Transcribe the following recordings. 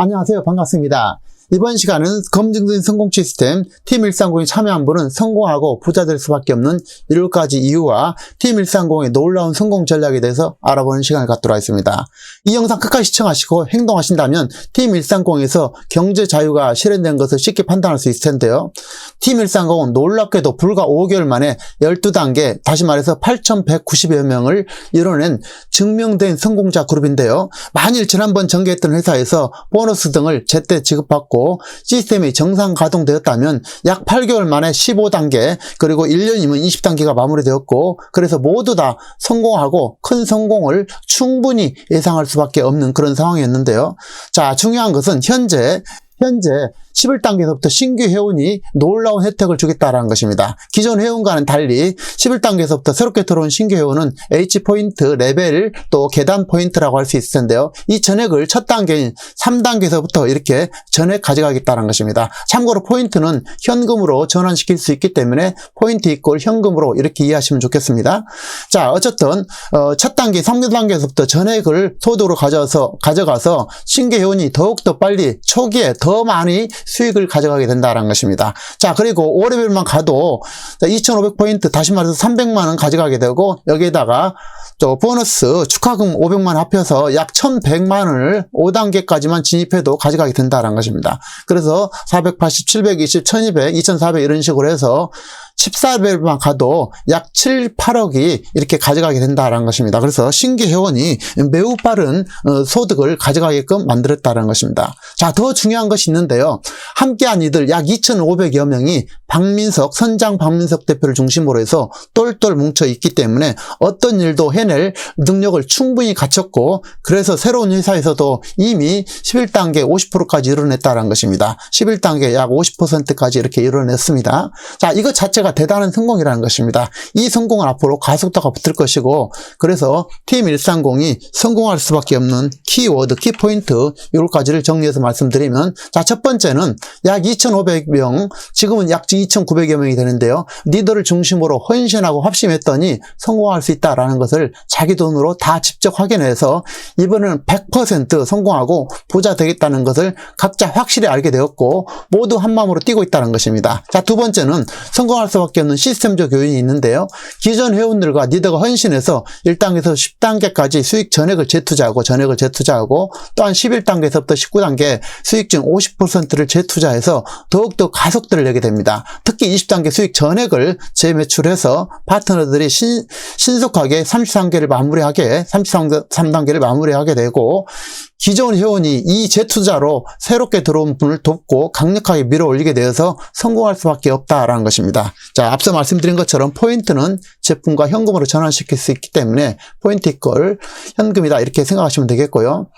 안녕하세요. 반갑습니다. 이번 시간은 검증된 성공 시스템 팀 130에 참여한 분은 성공하고 부자 될 수밖에 없는 7가지 이유와 팀 130의 놀라운 성공 전략에 대해서 알아보는 시간을 갖도록 하겠습니다. 이 영상 끝까지 시청하시고 행동하신다면 팀 130에서 경제 자유가 실현된 것을 쉽게 판단할 수 있을 텐데요. 팀 130은 놀랍게도 불과 5개월 만에 12단계, 다시 말해서 8,190여 명을 이뤄낸 증명된 성공자 그룹인데요. 만일 지난번 전개했던 회사에서 보너스 등을 제때 지급받고 시스템이 정상 가동되었다면 약 8개월 만에 15단계 그리고 1년이면 20단계가 마무리되었고 그래서 모두 다 성공하고 큰 성공을 충분히 예상할 수밖에 없는 그런 상황이었는데요. 자, 중요한 것은 현재 현재 11단계에서부터 신규 회원이 놀라운 혜택을 주겠다라는 것입니다. 기존 회원과는 달리 11단계에서부터 새롭게 들어온 신규 회원은 H포인트, 레벨, 또 계단 포인트라고 할 수 있을 텐데요. 이 전액을 첫 단계인 3단계에서부터 이렇게 전액 가져가겠다는 것입니다. 참고로 포인트는 현금으로 전환시킬 수 있기 때문에 포인트 이꼴 현금으로 이렇게 이해하시면 좋겠습니다. 자, 어쨌든 어, 첫 단계, 3단계에서부터 전액을 소득으로 가져서 가져가서 신규 회원이 더욱더 빨리 초기에 더 많이 수익을 가져가게 된다는 것입니다. 자, 그리고 5레벨만 가도 2,500포인트, 다시 말해서 300만원 가져가게 되고, 여기에다가 또 보너스 축하금 500만 합해서 약 1,100만원을 5단계까지만 진입해도 가져가게 된다는 것입니다. 그래서 480, 720, 1200, 2400 이런 식으로 해서 14레벨만 가도 약 7, 8억이 이렇게 가져가게 된다는 것입니다. 그래서 신규 회원이 매우 빠른 어, 소득을 가져가게끔 만들었다는 것입니다. 자, 더 중요한 것이 있는데요. 함께한 이들 약 2,500여 명이 박민석, 선장 박민석 대표를 중심으로 해서 똘똘 뭉쳐 있기 때문에 어떤 일도 해낼 능력을 충분히 갖췄고 그래서 새로운 회사에서도 이미 11단계 50%까지 이뤄냈다는 것입니다. 11단계 약 50%까지 이렇게 이뤄냈습니다. 자, 이것 자체가 대단한 성공이라는 것입니다. 이 성공은 앞으로 가속도가 붙을 것이고 그래서 팀 130이 성공할 수밖에 없는 키워드, 키포인트 요까지를 정리해서 말씀드리면 자, 첫 번째는 약 2,500명, 지금은 약 2,900여 명이 되는데요. 리더를 중심으로 헌신하고 합심했더니 성공할 수 있다라는 것을 자기 돈으로 다 직접 확인해서 이번에는 100% 성공하고 부자 되겠다는 것을 각자 확실히 알게 되었고 모두 한 마음으로 뛰고 있다는 것입니다. 자, 두 번째는 성공할 수 밖에 없는 시스템적 요인이 있는데요. 기존 회원들과 리더가 헌신해서 1단계에서 10단계까지 수익 전액을 재투자하고 전액을 재투자하고 또한 11단계에서부터 19단계 수익 중 50%를 재투자해서 더욱더 가속도를 내게 됩니다. 특히 20단계 수익 전액을 재매출해서 파트너들이 신, 신속하게 33개를 마무리하게 33단계를 마무리하게 되고 기존 회원이 이 재투자로 새롭게 들어온 분을 돕고 강력하게 밀어 올리게 되어서 성공할 수밖에 없다라는 것입니다. 자, 앞서 말씀드린 것처럼 포인트는 제품과 현금으로 전환시킬 수 있기 때문에 포인트 이걸 현금이다 이렇게 생각하시면 되겠고요.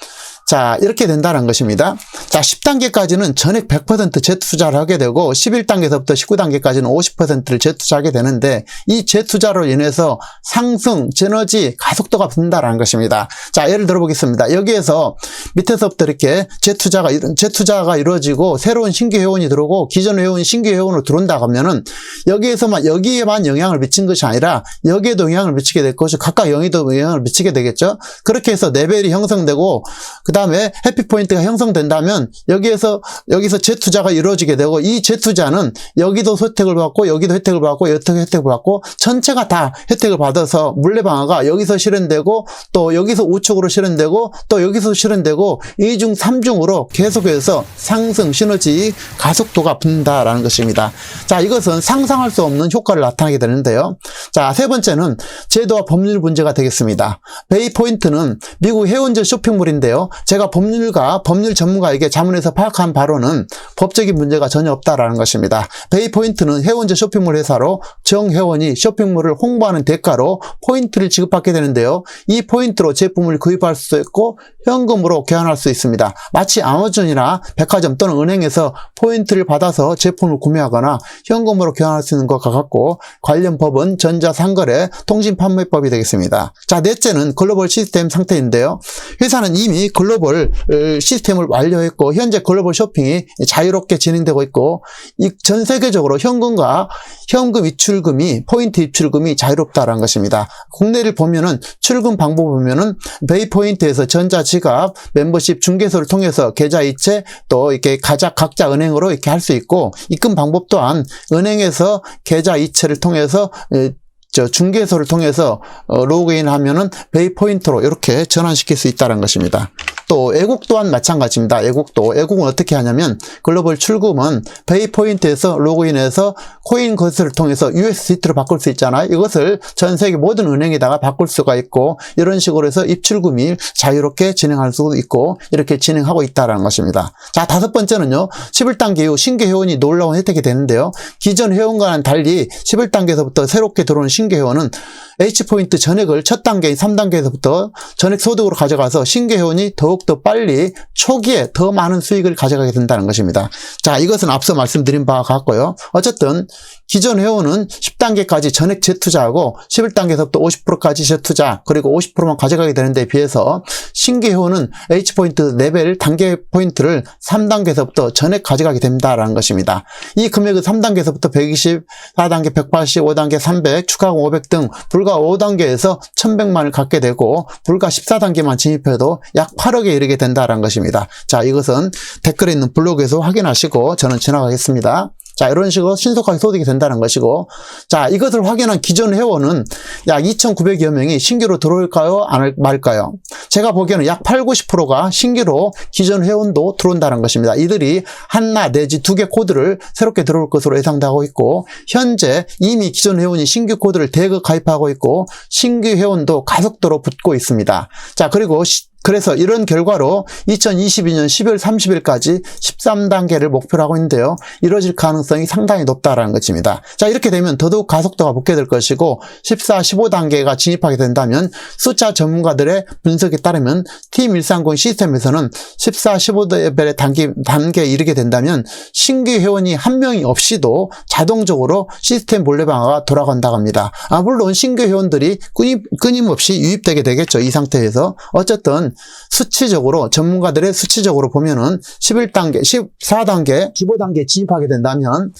자, 이렇게 된다는 것입니다. 자, 10단계까지는 전액 100% 재투자를 하게 되고 11단계에서부터 19단계까지는 50%를 재투자하게 되는데 이 재투자로 인해서 상승, 제너지, 가속도가 붙는다는 것입니다. 자, 예를 들어 보겠습니다. 여기에서 밑에서부터 이렇게 재투자가, 재투자가 이루어지고 새로운 신규 회원이 들어오고 기존 회원이 신규 회원으로 들어온다고 하면은 여기에서만, 여기에만 영향을 미친 것이 아니라 여기에도 영향을 미치게 될 것이고 각각 영에도 영향을 미치게 되겠죠. 그렇게 해서 레벨이 형성되고 그 다음 에 해피포인트가 형성된다면 여기에서 여기서 재투자가 이루어지게 되고 이 재투자는 여기도 혜택을 받고 여기도 혜택을 받고 여기도 혜택을 받고 전체가 다 혜택을 받아서 물레방아가 여기서 실현되고 또 여기서 우측으로 실현되고 또 여기서 실현되고 2중 3중으로 계속해서 상승 시너지 가속도가 붙는다라는 것입니다. 자 이것은 상상할 수 없는 효과를 나타나게 되는데요. 자 세 번째는 제도와 법률 문제가 되겠습니다. 베이 포인트는 미국 해운전 쇼핑몰인데요. 제가 법률가, 법률 전문가에게 자문해서 파악한 바로는 법적인 문제가 전혀 없다라는 것입니다. 베이 포인트는 회원제 쇼핑몰 회사로 정회원이 쇼핑몰을 홍보하는 대가로 포인트를 지급받게 되는데요. 이 포인트로 제품을 구입할 수 있고 현금으로 교환할 수 있습니다. 마치 아마존이나 백화점 또는 은행에서 포인트를 받아서 제품을 구매하거나 현금으로 교환할 수 있는 것과 같고 관련 법은 전자상거래 통신판매법이 되겠습니다. 자, 넷째는 글로벌 시스템 상태인데요. 회사는 이미 글로벌 글로벌 어, 시스템을 완료했고 현재 글로벌 쇼핑이 자유롭게 진행되고 있고 이전 세계적으로 현금과 현금 입출금이 포인트 입출금이 자유롭다라는 것입니다. 국내를 보면은 출금 방법 보면은 베이포인트에서 전자지갑, 멤버십 중개소를 통해서 계좌 이체 또 이렇게 가자 각자 은행으로 이렇게 할 수 있고 입금 방법 또한 은행에서 계좌 이체를 통해서 에, 저 중개소를 통해서 어, 로그인 하면은 베이 포인트로 이렇게 전환시킬 수 있다는 것입니다. 또 애국 또한 마찬가지입니다. 애국도 애국은 어떻게 하냐면 글로벌 출금은 베이포인트에서 로그인해서 코인 거스를 통해서 USDT로 바꿀 수 있잖아요. 이것을 전 세계 모든 은행에다가 바꿀 수가 있고 이런 식으로 해서 입출금이 자유롭게 진행할 수 있고 이렇게 진행하고 있다는 것입니다. 자 다섯 번째는요. 11단계 이후 신규 회원이 놀라운 혜택이 되는데요. 기존 회원과는 달리 11단계에서부터 새롭게 들어오는 신규 회원은 H포인트 전액을 첫 단계인 3단계에서부터 전액 소득으로 가져가서 신규 회원이 더욱더 빨리 초기에 더 많은 수익을 가져가게 된다는 것입니다. 자, 이것은 앞서 말씀드린 바와 같고요. 어쨌든 기존 회원은 10단계까지 전액 재투자하고 11단계에서부터 50%까지 재투자 그리고 50%만 가져가게 되는데 비해서 신규 회원은 H포인트 레벨 단계 포인트를 3단계에서부터 전액 가져가게 된다라는 것입니다. 이 금액은 3단계에서부터 120, 4단계 180, 5단계 300, 추가 500 등 불과 5단계에서 1100만을 갖게 되고 불과 14단계만 진입해도 약 8억에 이르게 된다라는 것입니다. 자, 이것은 댓글에 있는 블로그에서 확인하시고 저는 지나가겠습니다. 자, 이런 식으로 신속하게 소득이 된다는 것이고, 자, 이것을 확인한 기존 회원은 약 2,900여 명이 신규로 들어올까요? 안 말까요? 제가 보기에는 약 8, 90%가 신규로 기존 회원도 들어온다는 것입니다. 이들이 하나 내지 두 개 코드를 새롭게 들어올 것으로 예상되고 있고, 현재 이미 기존 회원이 신규 코드를 대거 가입하고 있고, 신규 회원도 가속도로 붙고 있습니다. 자, 그리고 시- 그래서 이런 결과로 2022년 12월 30일까지 13단계를 목표로 하고 있는데요. 이뤄질 가능성이 상당히 높다라는 것입니다. 자, 이렇게 되면 더더욱 가속도가 붙게 될 것이고 14, 15단계가 진입하게 된다면 숫자 전문가들의 분석에 따르면 T130 시스템에서는 14, 15레벨의 단계, 단계에 이르게 된다면 신규 회원이 한 명이 없이도 자동적으로 시스템 본래 방어가 돌아간다고 합니다. 아, 물론 신규 회원들이 끊임, 끊임없이 유입되게 되겠죠. 이 상태에서. 어쨌든 수치적으로 전문가들의 수치적으로 보면은 11단계, 14단계, 15단계 진입하게 된다면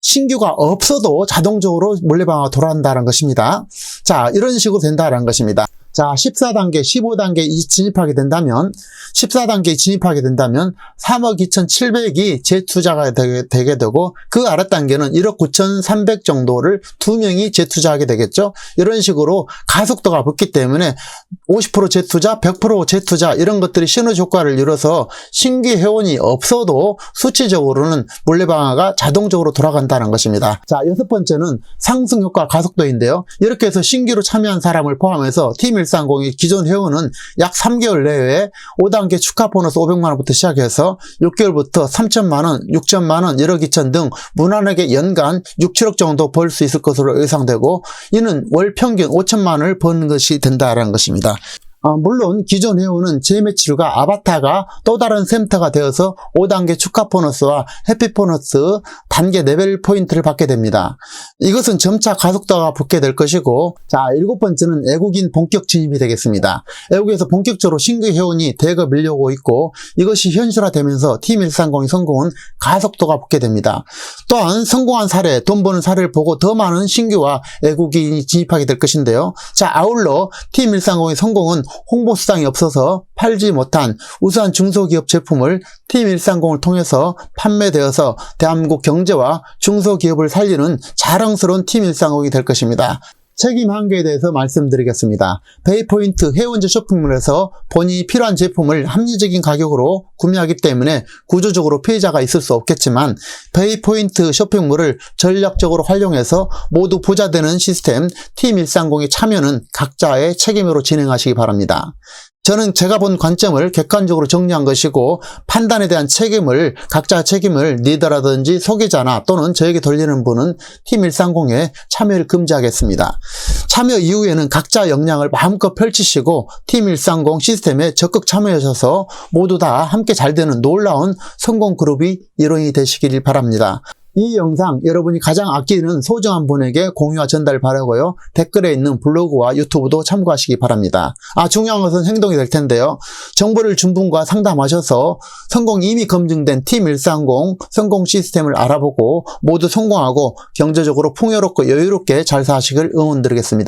신규가 없어도 자동적으로 몰래방어가 돌아간다는 것입니다. 자, 이런 식으로 된다는 것입니다. 자, 14단계, 15단계 이 진입하게 된다면, 14단계에 진입하게 된다면, 3억 2,700이 재투자가 되게, 되고, 그 아랫단계는 1억 9,300 정도를 두 명이 재투자하게 되겠죠? 이런 식으로 가속도가 붙기 때문에, 50% 재투자, 100% 재투자, 이런 것들이 시너지 효과를 이뤄서 신규 회원이 없어도 수치적으로는 몰래방어가 자동적으로 돌아간다는 것입니다. 자, 여섯 번째는 상승 효과 가속도인데요. 이렇게 해서 신규로 참여한 사람을 포함해서 팀 130의 기존 회원은 약 3개월 내외에 5단계 축하 보너스 500만 원부터 시작해서 6개월부터 3천만 원, 6천만 원, 1억 2천 등 무난하게 연간 6, 7억 정도 벌 수 있을 것으로 예상되고 이는 월 평균 5천만 원을 버는 것이 된다는 것입니다. 아, 물론 기존 회원은 재매출과 아바타가 또 다른 센터가 되어서 5단계 축하 보너스와 해피 보너스 단계 레벨 포인트를 받게 됩니다. 이것은 점차 가속도가 붙게 될 것이고 자 일곱 번째는 애국인 본격 진입이 되겠습니다. 애국에서 본격적으로 신규 회원이 대거 밀려오고 있고 이것이 현실화되면서 팀 130의 성공은 가속도가 붙게 됩니다. 또한 성공한 사례, 돈 버는 사례를 보고 더 많은 신규와 애국인이 진입하게 될 것인데요. 자 아울러 팀 130의 성공은 홍보 수당이 없어서 팔지 못한 우수한 중소기업 제품을 팀 130을 통해서 판매되어서 대한민국 경제와 중소기업을 살리는 자랑스러운 팀 130이 될 것입니다. 책임 한계에 대해서 말씀드리겠습니다. 베이포인트 회원제 쇼핑몰에서 본인이 필요한 제품을 합리적인 가격으로 구매하기 때문에 구조적으로 피해자가 있을 수 없겠지만 베이포인트 쇼핑몰을 전략적으로 활용해서 모두 부자 되는 시스템 팀 130의 참여는 각자의 책임으로 진행하시기 바랍니다. 저는 제가 본 관점을 객관적으로 정리한 것이고 판단에 대한 책임을 각자 책임을 리더라든지 소개자나 또는 저에게 돌리는 분은 팀 130에 참여를 금지하겠습니다. 참여 이후에는 각자 역량을 마음껏 펼치시고 팀 130 시스템에 적극 참여하셔서 모두 다 함께 잘 되는 놀라운 성공 그룹이 일원이 되시길 바랍니다. 이 영상 여러분이 가장 아끼는 소중한 분에게 공유와 전달 바라고요. 댓글에 있는 블로그와 유튜브도 참고하시기 바랍니다. 아 중요한 것은 행동이 될 텐데요. 정보를 준 분과 상담하셔서 성공이 이미 검증된 팀 130 성공 시스템을 알아보고 모두 성공하고 경제적으로 풍요롭고 여유롭게 잘 사시길 응원드리겠습니다.